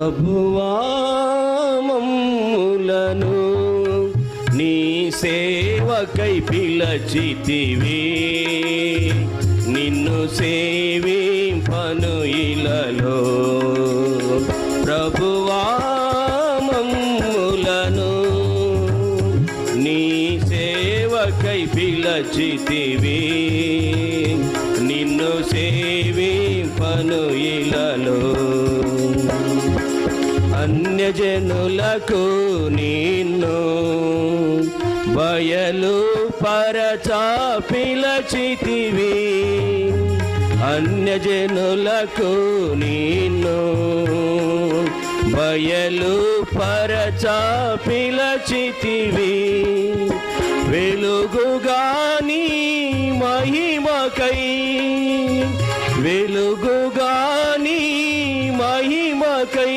ప్రభువామములను నీ సేవకై పిలచితివి. నిన్ను సేవింపను ఇలలో ప్రభువామములను నీ సేవకై పిలచితివి. నిన్ను సేవింపను ఇలలో అన్యజనులకు నిన్ను బయలు పరచా పిలచితివి. అన్యజనులకు నిన్ను బయలు పరచా పిలచితివి. వెలుగుగాని మహిమకై వెలుగుగాని మహిమకై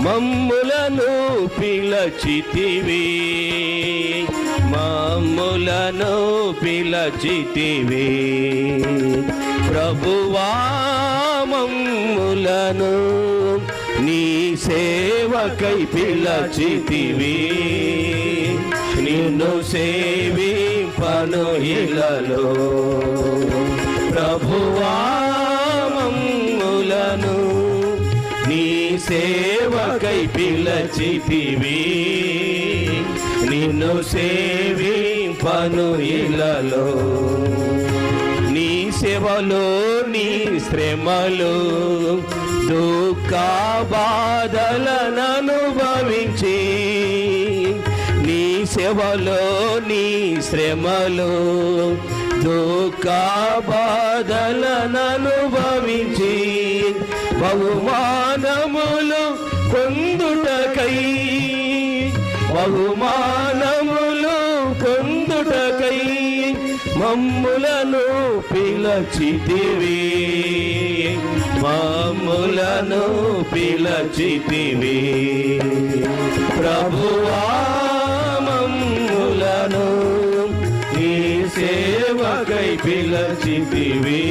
మమ్ములను పిలచితివి. మమ్ములను పిలచితివి. ప్రభువా మమ్ములను నీ సేవకై పిలచితివి. నిన్ను సేవింపను ఇలలో సేవకై పిలచితివి. నిన్ను సేవి పను ఇలలో నీ సేవలో నీ శ్రమలు దుఃఖ బాధలను అనుభవించి. నీ సేవలో నీ శ్రమలు దుఃఖ బాధలననుభవించి బహుమానములు పొందుటకై బహుమానములు పొందుటకై మమ్ములను పిలచితివి. మమ్ములను పిలచితివి. ప్రభువా పిలచితివి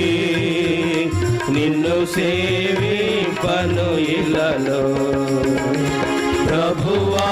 నిన్ను సేవి పను ఇలలో ప్రభువా